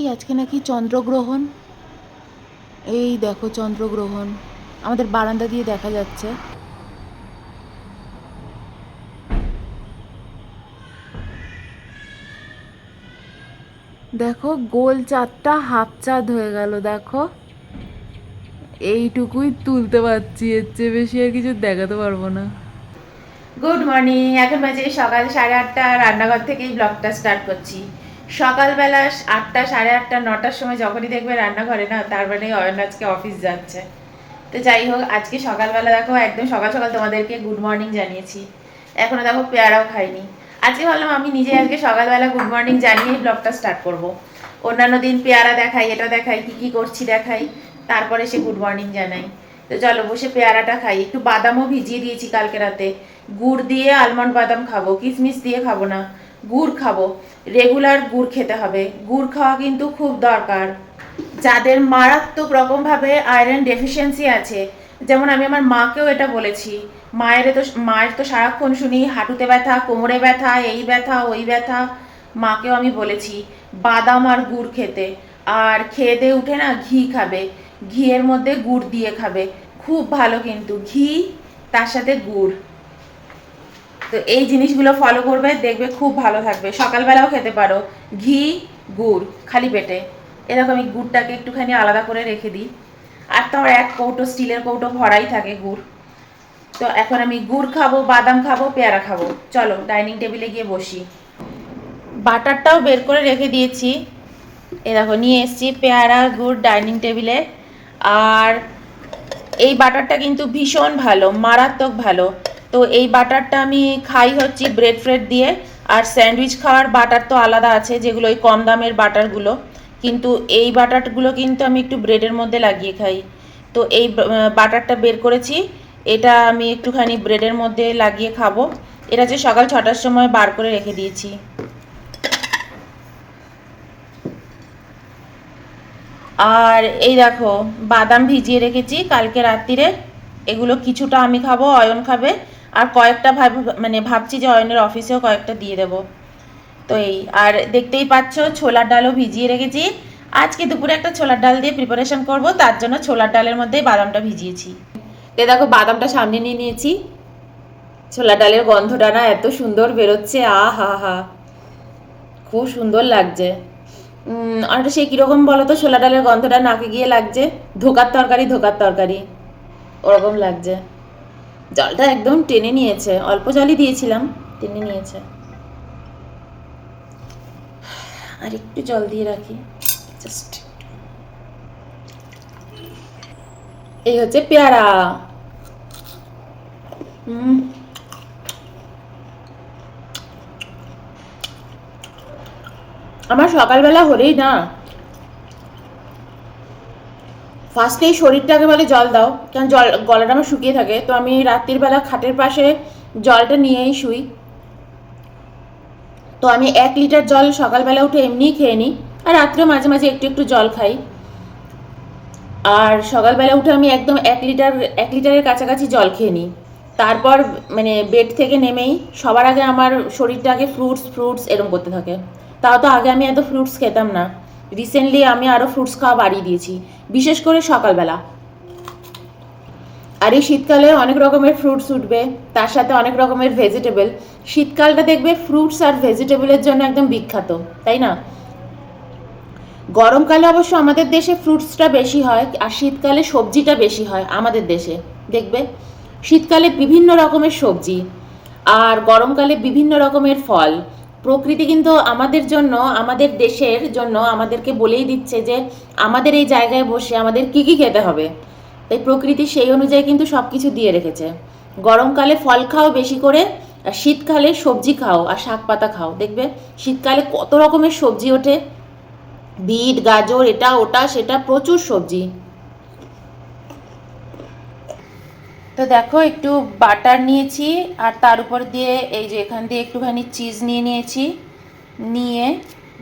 এই আজকে নাকি চন্দ্রগ্রহণ। এই দেখো চন্দ্রগ্রহণ। আমাদের বারান্দা দিয়ে দেখা যাচ্ছে। দেখো গোল চাঁদটা হাফ চাঁদ হয়ে গেল, দেখো। এইটুকুই তুলতে পারছি, এর চেয়ে বেশি আর কিছু দেখাতে পারব না। গুড মর্নিং এখন বাজে সকাল সাড়ে আটটা। রান্নাঘর থেকেই ব্লগটা স্টার্ট করছি। সকালবেলা আটটা, সাড়ে আটটা, নটার সময় যখনই দেখবে রান্নাঘরে না, তার মানে অয়ন আজকে অফিস যাচ্ছে। তো যাই হোক, আজকে সকালবেলা দেখো, একদম সকাল সকাল তোমাদেরকে গুড মর্নিং জানিয়েছি। এখনও দেখো পেয়ারাও খাইনি। আজকে ভাবলাম আমি নিজে আজকে সকালবেলা গুড মর্নিং জানিয়েই ব্লগটা স্টার্ট করব। অন্যান্য দিন পেয়ারা দেখাই, এটা দেখাই, কি কি করছি দেখাই, তারপরে সে গুড মর্নিং জানাই। তো চলো বসে পেয়ারাটা খাই। একটু বাদামও ভিজিয়ে দিয়েছি কালকে রাতে। গুড় দিয়ে আলমন্ড বাদাম খাব, কিশমিশ দিয়ে খাব না। গুড় খাব। রেগুলার গুড় খেতে হবে। গুড় খাওয়া কিন্তু খুব দরকার। যাদের মারাত্মক রকমভাবে আয়রন ডেফিসিয়েন্সি আছে, যেমন আমি আমার মাকেও এটা বলেছি, মায়ের তো মায়ের তো সারাক্ষণ শুনি, হাঁটুতে ব্যথা, কোমরে ব্যথা, এই ব্যথা, ওই ব্যথা, মাকেও আমি বলেছি, বাদাম আর গুড় খেতে। আর খেয়ে দিয়ে উঠে না ঘি খাবে। ঘিয়ের মধ্যে গুড় দিয়ে খাবে। খুব ভালো কিন্তু। ঘি, তার সাথে গুড়। তো এই জিনিসগুলো ফলো করবে, দেখবে খুব ভালো থাকবে। সকালবেলাও খেতে পারো। ঘি, গুড়, খালি পেটে। এরকম আমি গুড়টাকে একটুখানি আলাদা করে রেখে দিই। আর তো আমার এক কৌটো, স্টিলের কৌটো ভরাই থাকে গুড়। তো এখন আমি গুড় খাব, বাদাম খাব, পেয়ারা খাব। চলো, ডাইনিং টেবিলে গিয়ে বসি। বাটারটাও বের করে রেখে দিয়েছি। এ দেখো, নিয়ে এসেছি পেয়ারা, গুড়, ডাইনিং টেবিলে। আর এই বাটারটা কিন্তু ভীষণ ভালো, মারাত্মক ভালো। তো এই বাটারটা আমি খাই হচ্ছে ব্রেড ফ্রেড দিয়ে। আর স্যান্ডউইচ খাওয়ার বাটার তো আলাদা আছে, যেগুলো ওই কম দামের বাটারগুলো। কিন্তু এই বাটারগুলো কিন্তু আমি একটু ব্রেডের মধ্যে লাগিয়ে খাই। তো এই বাটারটা বের করেছি। এটা আমি একটুখানি ব্রেডের মধ্যে লাগিয়ে খাব। এটা যে সকাল ছটার সময় বার করে রেখে দিয়েছি। আর এই দেখো, বাদাম ভিজিয়ে রেখেছি কালকে রাত্রিরে এগুলো কিছুটা আমি খাব, অয়ন খাবে। আর কয়েকটা ভাব মানে ভাবছি যে অয়নের অফিসেও কয়েকটা দিয়ে দেবো। তো এই, আর দেখতেই পাচ্ছ, ছোলার ডালও ভিজিয়ে রেখেছি। আজকে দুপুরে একটা ছোলার ডাল দিয়ে প্রিপারেশন করব, তার জন্য ছোলার ডালের মধ্যে বাদামটা ভিজিয়েছি। এ দেখো, বাদামটা সামনে নিয়ে নিয়েছি। ছোলার ডালের গন্ধটা না এত সুন্দর বেরোচ্ছে, আ হা হা। খুব সুন্দর লাগছে। আর সে কীরকম বলো তো ছোলা ডালের গন্ধটা নাকে গিয়ে লাগছে। ধোকার তরকারি ধোকার তরকারি। ওরকম লাগছে। জলটা একদম টেনে নিয়েছে। অল্প জলই দিয়েছিলাম, টেনে নিয়েছে। আর একটু জল দিয়ে রাখি জাস্ট এই হচ্ছে পেয়ারা। আমার সকালবেলা হলেই না ফার্স্টেই শরীরটাকে বলে জল দাও, কারণ জল, গলাটা আমার শুকিয়ে থাকে, তো আমি রাত্রির বেলা খাটের পাশে জলটা নিয়েই শুই। তো আমি এক লিটার জল সকালবেলা উঠে এমনিই খেয়ে নিই, আর রাত্রেও মাঝে মাঝে একটু একটু জল খাই। আর সকালবেলা উঠে আমি একদম এক লিটার, এক লিটারের কাছাকাছি জল খেয়ে নিই। তারপর মানে বেড থেকে নেমেই সবার আগে আমার শরীরটা আগে ফ্রুটস ফ্রুটস এরকম করতে থাকে। তাও তো আগে আমি এত ফ্রুটস খেতাম না। রিসেন্টলি আমি আরও ফ্রুটস খাওয়া বাড়িয়ে দিয়েছি, বিশেষ করে সকালবেলা। আর এই শীতকালে অনেক রকমের ফ্রুটস উঠবে, তার সাথে অনেক রকমের ভেজিটেবল শীতকালটা দেখবে ফ্রুটস আর ভেজিটেবলের জন্য একদম বিখ্যাত, তাই না? গরমকালে অবশ্য আমাদের দেশে ফ্রুটসটা বেশি হয়, আর শীতকালে সবজিটা বেশি হয় আমাদের দেশে, দেখবে? শীতকালে বিভিন্ন রকমের সবজি, আর গরমকালে বিভিন্ন রকমের ফল প্রকৃতি কিন্তু আমাদের জন্য, আমাদের দেশের জন্য আমাদেরকে বলেই দিচ্ছে যে আমাদের এই জায়গায় বসে আমাদের কি কি খেতে হবে। তাই প্রকৃতি সেই অনুযায়ী কিন্তু সব কিছু দিয়ে রেখেছে। গরমকালে ফল খাও বেশি করে, আর শীতকালে সবজি খাও আর শাক পাতা খাও। দেখবে শীতকালে কত রকমের সবজি ওঠে। বিট, গাজর, এটা, ওটা, সেটা প্রচুর সবজি। তো দেখো, একটু বাটার নিয়েছি, আর তার উপর দিয়ে এই যে এখান দিয়ে একটুখানি চিজ নিয়ে নিয়েছি। নিয়ে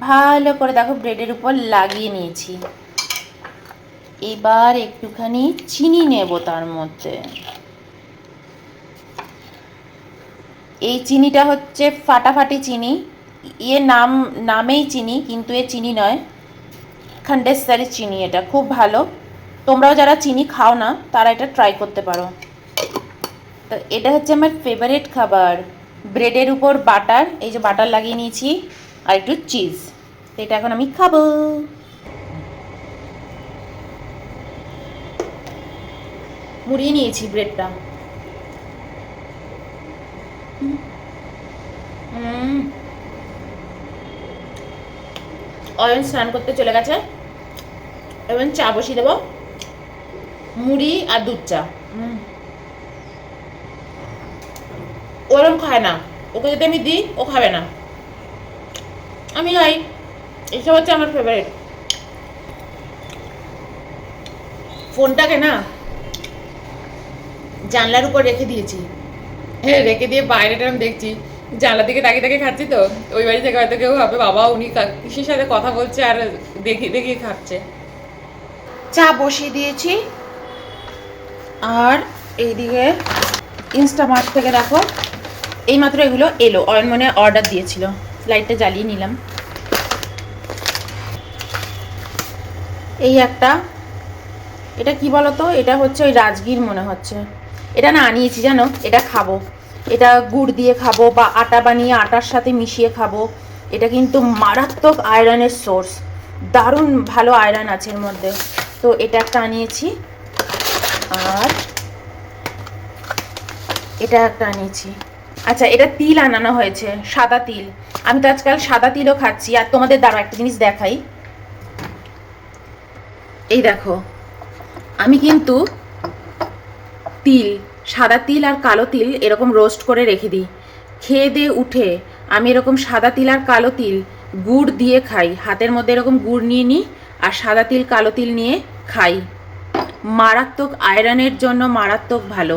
ভালো করে দেখো ব্রেডের উপর লাগিয়ে নিয়েছি। এবার একটুখানি চিনি নেব তার মধ্যে। এই চিনিটা হচ্ছে ফাটাফাটি চিনি। ইয়ে নাম, নামেই চিনি, কিন্তু এ চিনি নয়। খান্ডেসারি চিনি এটা, খুব ভালো। তোমরাও যারা চিনি খাও না, তারা এটা ট্রাই করতে পারো। তো এটা হচ্ছে আমার ফেভারিট খাবার। ব্রেডের উপর বাটার এই যে বাটার লাগিয়ে নিয়েছি, আর একটু চিজ তো এটা এখন আমি খাব। মুড়িয়ে নিয়েছি ব্রেডটা অয়ন স্নান করতে চলে গেছে। এবং চা বসিয়ে দেবো। মুড়ি আর দুধ চা হুম ওরম খায় না। ওকে যদি আমি দিই, ও খাবে না। আমি খাই। এসব হচ্ছে আমার ফেভারিট ফোনটাকে না জানলার উপর রেখে দিয়েছি। হ্যাঁ রেখে দিয়ে বাইরেটা আমি দেখছি। জানলা দিকে তাকিয়ে তাকিয়ে খাচ্ছি তো। ওই বাড়ি থেকে হয়তো কেউ ভাবে, বাবা, উনি কা- কিসের সাথে কথা বলছে আর দেখি দেখি খাচ্ছে। চা বসিয়ে দিয়েছি। আর এইদিকে ইনস্টামার্ট থেকে দেখো। এইমাত্র এগুলো এলো। অয়ন মনে অর্ডার দিয়েছিল। লাইটটা জ্বালিয়ে নিলাম। এই একটা, এটা কি বলতো? এটা হচ্ছে ওই রাজগীর মনে হচ্ছে। এটা না আনিয়েছি জানো? এটা খাব। এটা গুড় দিয়ে খাব বা আটা বানিয়ে আটার সাথে মিশিয়ে খাব। এটা কিন্তু মারাত্মক আয়রনের সোর্স দারুণ ভালো আয়রন আছে এর মধ্যে। তো এটা একটা আনিয়েছি। আর এটা একটা আনিয়েছি। আচ্ছা এটা তিল আনানো হয়েছে, সাদা তিল। আমি তো আজকাল সাদা তিলও খাচ্ছি, আর তোমাদের দাঁড়ো একটা জিনিস দেখাই। এই দেখো, আমি কিন্তু তিল, সাদা তিল আর কালো তিল এরকম রোস্ট করে রেখে দিই। খেয়ে দিয়ে উঠে আমি এরকম সাদা তিল আর কালো তিল গুড় দিয়ে খাই। হাতের মধ্যে এরকম গুড় নিয়ে নিই আর সাদা তিল, কালো তিল নিয়ে খাই। মারাত্মক আয়রনের জন্য মারাত্মক ভালো।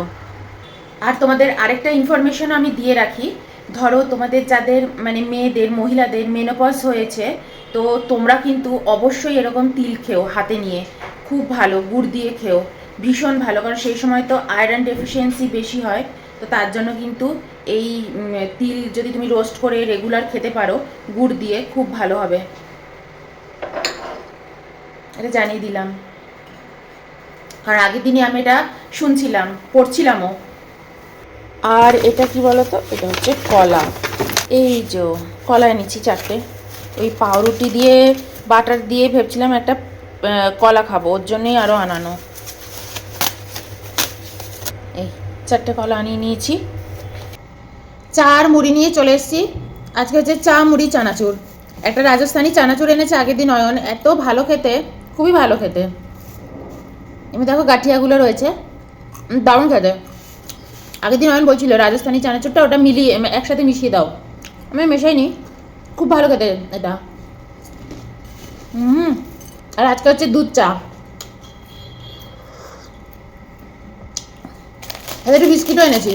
আর তোমাদের আরেকটা ইনফরমেশন আমি দিয়ে রাখি। ধরো তোমাদের যাদের মানে মেয়েদের, মহিলাদের মেনোপজ হয়েছে, তো তোমরা কিন্তু অবশ্যই এরকম তিল খেও হাতে নিয়ে। খুব ভালো, গুড় দিয়ে খেও। ভীষণ ভালো, কারণ সেই সময় তো আয়রন ডেফিসিয়েন্সি বেশি হয়। তো তার জন্য কিন্তু এই তিল যদি তুমি রোস্ট করে রেগুলার খেতে পারো, গুড় দিয়ে খুব ভালো হবে। এটা জানিয়ে দিলাম। কারণ আগের দিনে আমি এটা শুনছিলাম, পড়ছিলামও। আর এটা কি বলতো? এটা হচ্ছে কলা। এই যে কলা এনেছি চারটে। ওই পাউরুটি দিয়ে, বাটার দিয়ে ভেবছিলাম একটা কলা খাব। ওর জন্যই আরও আনানো। এই চারটে কলা আনিয়ে নিয়েছি। চা আর মুড়ি নিয়ে চলে এসেছি। আজকে হচ্ছে চা, মুড়ি, চানাচুর। একটা রাজস্থানি চানাচুর এনেছে আগের দিন অয়ন। এত ভালো খেতে, খুবই ভালো খেতে। এমনি দেখো গাঠিয়াগুলো রয়েছে। দারুণ খেতে। আগের দিন অয়ন বলছিল, রাজস্থানি চানাচুরটা ওটা মিলিয়ে একসাথে মিশিয়ে দাও। আমি মেশাইনি। খুব ভালো খেতে এটা। হুম আর আজকে হচ্ছে দুধ চা। একটু বিস্কিটও এনেছি।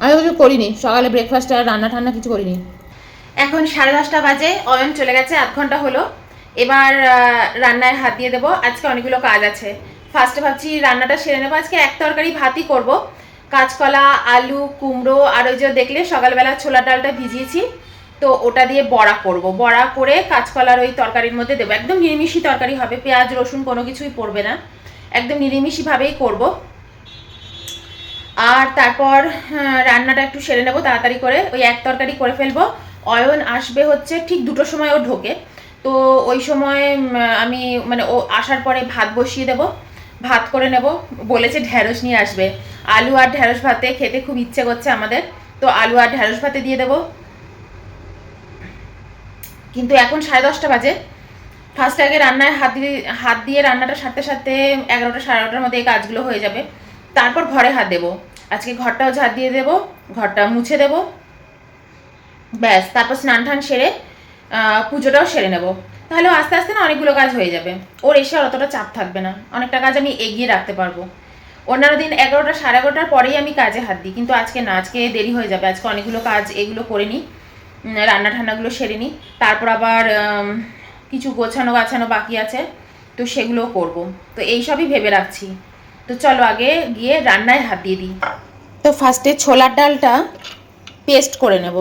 আমি কিছু করিনি। সকালে ব্রেকফাস্ট আর রান্না ঠান্না কিছু করিনি। এখন সাড়ে দশটা বাজে। অয়ন চলে গেছে, আধ ঘণ্টা হলো। এবার রান্নায় হাত দিয়ে দেবো। আজকে অনেকগুলো কাজ আছে। ফার্স্টে ভাবছি রান্নাটা সেরে নেব। আজকে এক তরকারি ভাতই করব। কাঁচকলা আলু কুমড়ো আর ওই যে দেখলে সকালবেলা ছোলা ডালটা ভিজিয়েছি। তো ওটা দিয়ে বড়া করব। বড়া করে কাঁচকলার ওই তরকারির মধ্যে দেবো। একদম নিরামিষি তরকারি হবে। পেঁয়াজ রসুন কোনো কিছুই পড়বে না। একদম নিরামিষিভাবেই করব। আর তারপর হ্যাঁ, রান্নাটা একটু সেরে নেব তাড়াতাড়ি করে। ওই এক তরকারি করে ফেলব। অয়ন আসবে হচ্ছে ঠিক দুটোর সময় ও ঢোকে। তো ওই সময় আমি মানে ও আসার পরে ভাত বসিয়ে দেব। ভাত করে নেব। বলেছে ঢ্যাঁড়স নিয়ে আসবে। আলু আর ঢ্যাঁড়স ভাতে খেতে খুব ইচ্ছে করছে আমাদের। তো আলু আর ঢ্যাঁড়স ভাতে দিয়ে দেবো। কিন্তু এখন সাড়ে দশটা বাজে। ফার্স্ট আগে রান্নায় হাত দিয়ে হাত দিয়ে রান্নাটা সারতে সারতে এগারোটা, সাড়ে এগারোটার মধ্যে এই কাজগুলো হয়ে যাবে। তারপর ঘরে হাত দেবো। আজকে ঘরটাও ঝাড় দিয়ে দেবো ঘরটা মুছে দেবো। ব্যাস, তারপর স্নান টান সেরে পুজোটাও সেরে নেব। তাহলে আস্তে আস্তে না অনেকগুলো কাজ হয়ে যাবে। ওর এসে আর অতটা চাপ থাকবে না। অনেকটা কাজ আমি এগিয়ে রাখতে পারব। অন্যান্য দিন এগারোটা, সাড়ে এগারোটার পরেই আমি কাজে হাত দিই। কিন্তু আজকে না, আজকে দেরি হয়ে যাবে। আজকে অনেকগুলো কাজ এগুলো করে নিই। রান্না ঠান্নাগুলো সেরে নিই। তারপর আবার কিছু গোছানো গাছানো বাকি আছে। তো সেগুলোও করব। তো এইসবই ভেবে রাখছি। তো চলো আগে গিয়ে রান্নায় হাত দিয়ে দিই। তো ফার্স্টে ছোলার ডালটা পেস্ট করে নেব।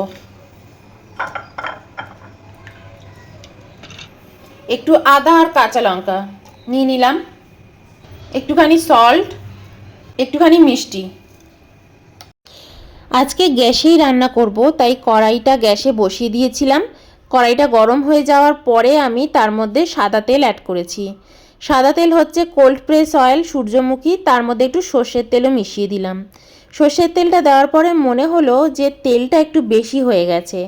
একটু আদা আর কাঁচা লঙ্কা নিয়ে নিলাম। একটুখানি সল্ট একটুখানি মিষ্টি। আজকে গ্যাসেই রান্না করব, তাই কড়াইটা গ্যাসে বসিয়ে দিয়েছিলাম। কড়াইটা গরম হয়ে যাওয়ার পরে আমি তার মধ্যে সাদা তেল অ্যাড করেছি। সাদা তেল হচ্ছে কোল্ড প্রেস অয়েল সূর্যমুখী, তার মধ্যে একটু সর্ষের তেলও মিশিয়ে দিলাম। সর্ষের তেলটা দেওয়ার পরে মনে হলো যে তেলটা একটু বেশি হয়ে গেছে।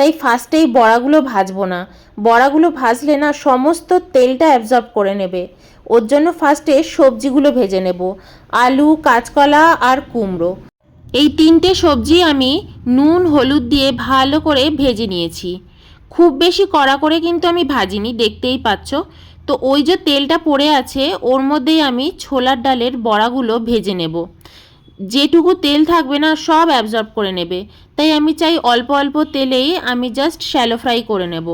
তাই ফার্স্টেই বড়াগুলো ভাজবো না। বড়াগুলো ভাজলে না সমস্ত তেলটা অ্যাবজর্ব করে নেবে। ওর জন্য ফার্স্টে সবজিগুলো ভেজে নেব, আলু, কাঁচকলা আর কুমড়ো। এই তিনটে সবজি আমি নুন, হলুদ দিয়ে ভালো করে ভেজে নিয়েছি। খুব বেশি কড়া করে কিন্তু আমি ভাজিনি, দেখতেই পাচ্ছ। তো ওই যে তেলটা পড়ে আছে, ওর মধ্যেই আমি ছোলার ডালের বড়াগুলো ভেজে নেব। যেটুকু তেল থাকবে না, সব অ্যাবজর্ব করে নেবে। তাই আমি চাই অল্প অল্প তেলেই আমি জাস্ট শ্যালো ফ্রাই করে নেব।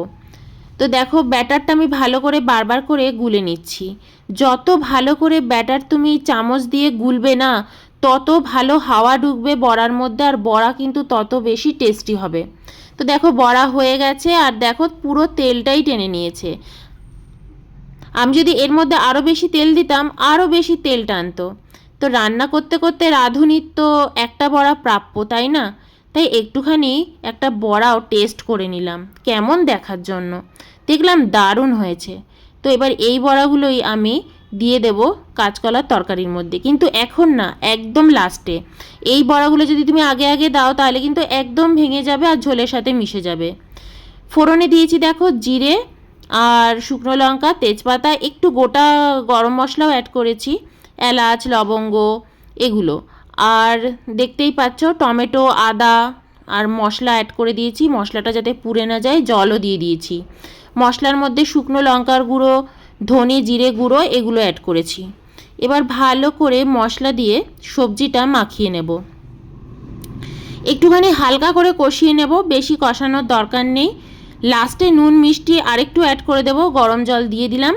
তো দেখো, ব্যাটারটা আমি ভালো করে বারবার করে গুলে নিচ্ছি। যত ভালো করে ব্যাটার তুমি চামচ দিয়ে গুলবে না, তত ভালো হাওয়া ঢুকবে বড়ার মধ্যে আর বড়া কিন্তু তত বেশি টেস্টি হবে। তো দেখো, বড়া হয়ে গেছে আর দেখো, পুরো তেলটাই টেনে নিয়েছে। আমি যদি এর মধ্যে আরও বেশি তেল দিতাম আরও বেশি তেল টানতো। তো রান্না করতে করতে রাঁধুনির তো একটা বড়া প্রাপ্য, তাই না? তাই একটুখানি একটা বড়াও টেস্ট করে নিলাম, কেমন দেখার জন্য? দেখলাম দারুণ হয়েছে। তো এবার এই বড়াগুলোই আমি দিয়ে দেব কাঁচকলার তরকারির মধ্যে। কিন্তু এখন না, একদম লাস্টে এই বড়াগুলো যদি তুমি আগে আগে দাও, তাহলে কিন্তু একদম ভেঙে যাবে আর ঝোলের সাথে মিশে যাবে। ফোড়নে দিয়েছি দেখো জিরে আর শুকনো লঙ্কা, তেজপাতা, একটু গোটা গরম মশলাও অ্যাড করেছি। এলাচ, লবঙ্গ, এগুলো। আর দেখতেই পাচ্ছ, টমেটো, আদা আর মশলা অ্যাড করে দিয়েছি। মশলাটা যাতে পুড়ে না যায়, জলও দিয়ে দিয়েছি। মশলার মধ্যে শুকনো লঙ্কার গুঁড়ো, ধনে জিরে গুঁড়ো এগুলো অ্যাড করেছি। এবার ভালো করে মশলা দিয়ে সবজিটা মাখিয়ে নেব। একটুখানি হালকা করে কষিয়ে নেব, বেশি কষানোর দরকার নেই। লাস্টে নুন, মিষ্টি আরেকটু অ্যাড করে দেব, গরম জল দিয়ে দিলাম।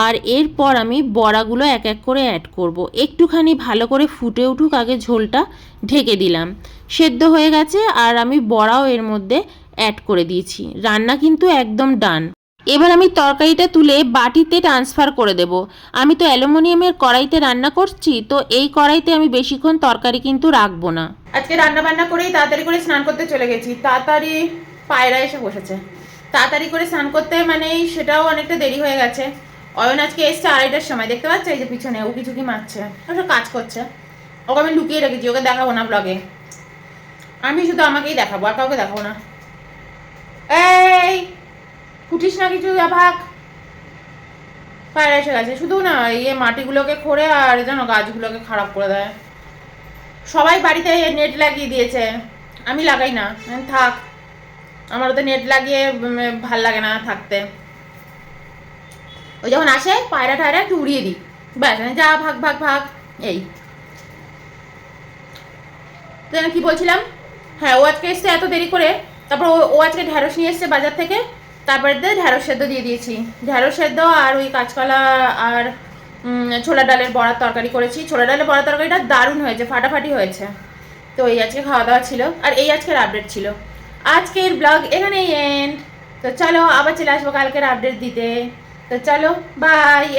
আর এরপর আমি বড়াগুলো এক এক করে অ্যাড করব। একটুখানি ভালো করে ফুটে উঠুক, আগে ঝোলটা ঢেকে দিলাম। সেদ্ধ হয়ে গেছে আর আমি বড়াও এর মধ্যে অ্যাড করে দিয়েছি। রান্না কিন্তু একদম ডান এবার আমি তরকারিটা তুলে বাটিতে ট্রান্সফার করে দেব। আমি তো অ্যালুমিনিয়ামের কড়াইতে রান্না করছি, তো এই কড়াইতে আমি বেশিক্ষণ তরকারি কিন্তু রাখব না। আজকে রান্না বান্না করেই তাড়াতাড়ি করে স্নান করতে চলে গেছি। তাড়াতাড়ি পায়রা এসে বসেছে। তাড়াতাড়ি করে স্নান করতে মানে সেটাও অনেকটা দেরি হয়ে গেছে। অয়ন আজকে এসছে আড়াইটার সময়, দেখতে পাচ্ছ এই যে পিছনে, ও কিছু কি মারছে? ও কাজ করছে। ওকে আমি লুকিয়ে রেখেছি, ওকে দেখাবো না ব্লগে আমি শুধু আমাকেই দেখাবো, আর কাউকে দেখাবো না। এই ফুটিস না কিছু ভাগ। পায়রা এসে গেছে, শুধু না ইয়ে মাটিগুলোকে খোঁড়ে আর যেন গাছগুলোকে খারাপ করে দেয়। সবাই বাড়িতে নেট লাগিয়ে দিয়েছে। আমি লাগাই না, থাক। আমার তো নেট লাগিয়ে ভালো লাগে না থাকতে। ওই যখন আসে, পায়রা টায়রা একটু উড়িয়ে দিই। ব্যাস যা ভাগ ভাগ ভাগ, এই। তো আমি কি বলছিলাম? হ্যাঁ ও আজকে এসছে এত দেরি করে। তারপর ও ও আজকে ঢ্যাঁড়স নিয়ে এসছে বাজার থেকে। তারপরে দিয়ে ঢ্যাঁড়স সেদ্ধ দিয়ে দিয়েছি। ঢ্যাঁড়স সেদ্ধ আর ওই কাঁচকলা আর ছোলা ডালের বড়ার তরকারি করেছি। ছোলা ডালের বড়ার তরকারিটা দারুণ হয়েছে, ফাটাফাটি হয়েছে। তো এই আজকে খাওয়া দাওয়া ছিল। আর এই আজকের আপডেট ছিল। আজকের ব্লগ এখানেই এন্ড তো চলো, আবার চলে আসব কালকের আপডেট দিতে। তো চলো বাই